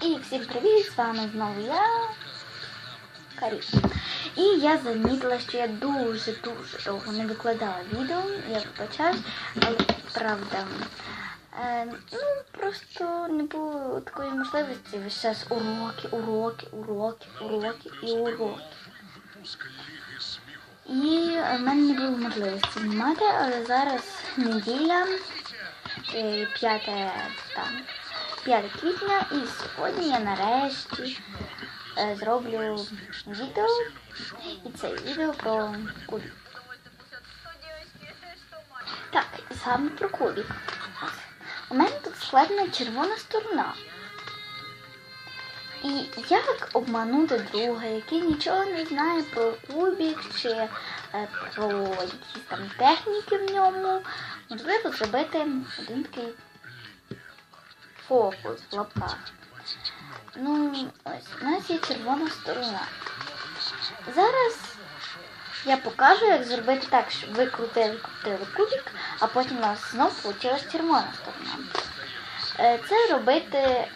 І всім привіт! З вами знову я, Карі. І я замітила, що я дуже-дуже довго не викладала відео, я вибачаюсь, але правда. Е, ну, просто не було такої можливості весь час уроки, уроки, уроки, уроки і уроки. І в мене не було можливості знімати, але зараз неділя, е, 5, там, 5 квітня, і сьогодні я нарешті е, зроблю відео. І це відео про кубик. Так, і саме про кубик. У мене тут складена червона сторона. І як обманути друга, який нічого не знає про кубик чи е, про якісь там техніки в ньому, можливо зробити один такий фокус в лапках. Ну, ось, у нас є червона сторона. Зараз я покажу, як зробити так, щоб ви крутили, крутили кубик, а потім у нас знову вийшла червона сторона. Е, Це робити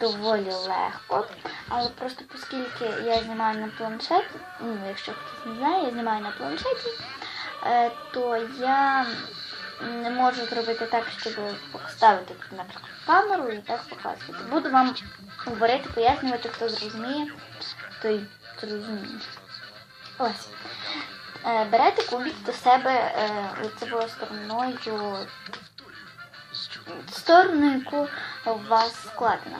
доволі легко, але просто оскільки я знімаю на планшеті, ну, якщо хтось не знає, я знімаю на планшеті, е, то я можу зробити так, щоб поставити тут, наприклад, камеру і так показувати. Буду вам говорити, пояснювати, хто зрозуміє, той зрозуміє. Ось. Е, Берете кубик до себе е, лицевою стороною, сторону, яку у вас складена.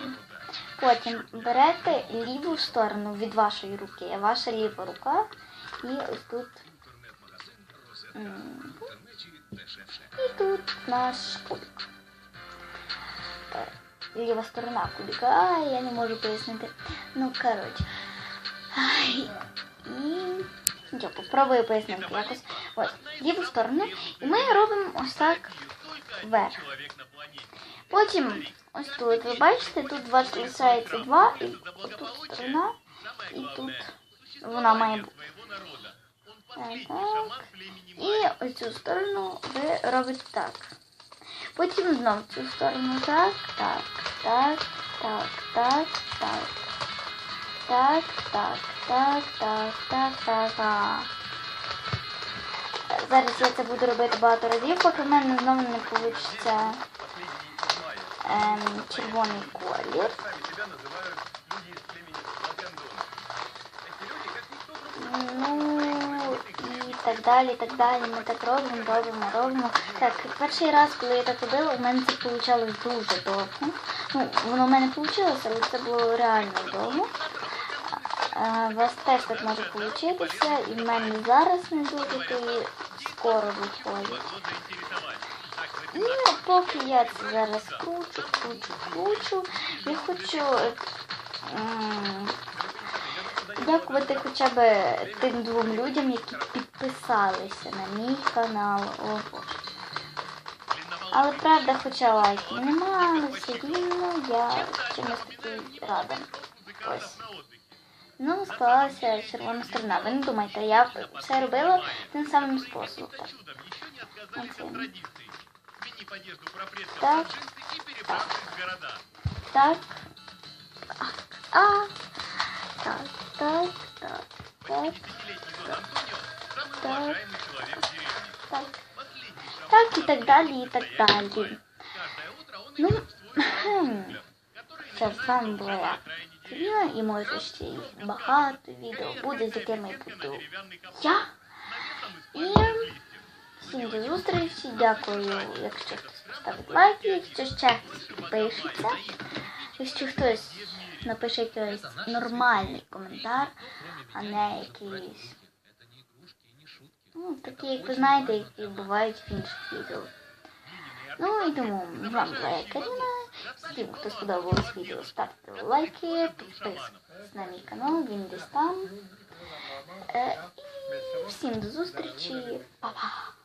Потім берете ліву сторону від вашої руки, ваша ліва рука, і ось тут. І тут наш кубик. Ліва сторона кубика. А, я не можу пояснити. Ну, коротше. І я попробую пояснити якось. Ось, ліву сторону. І ми робимо ось так вверх. Потім ось тут, ви бачите, тут два залишається два, і тут сторона, і тут вона має бути. Так. І ось цю сторону ви робите так. Потім знову цю сторону так, так, так, так, так, так. Так, так, так, так, так, так, так. Зараз я це буду робити багато разів, поки в мене знову не вийде ем, червоний колір. Ну і так далі, так далі. Ми так робимо, робимо, робимо. Так, перший раз, коли я так робила, у мене це вийшло дуже довго. Ну, воно в мене вийшло, але це було реально довго. У вас теж так може получитися, і в мене зараз не то і скоро виходить. І поки я це зараз кручу, кручу, кручу, я хочу дякувати хоча б тим двом людям, які підписалися на мій канал. О, Боже. Але правда, хоча лайків немає, все рівно я чимось такий рада. Ну, склалася червона сторона. Ви не думайте, я все робила тим самим способом. Так. Так. Так. Так. А. Так, так, так, так. Так. Так. Так і так далі, і так далі. Ну, це з вами була я. Каріна, і може ще й багато відео буде, з якими я буду я. І всім до зустрічі. Дякую, якщо хтось поставить лайки, якщо ще підпишеться. Якщо хтось напише якийсь нормальний коментар, а не якийсь. Ну, такі, як ви знаєте, які бувають в інших відео. Ну і тому з вами була я Каріна. Всім, хто сподобалось відео, ставте лайки, підписуйтесь на мій канал, він десь там. Е, і всім до зустрічі. Па-па!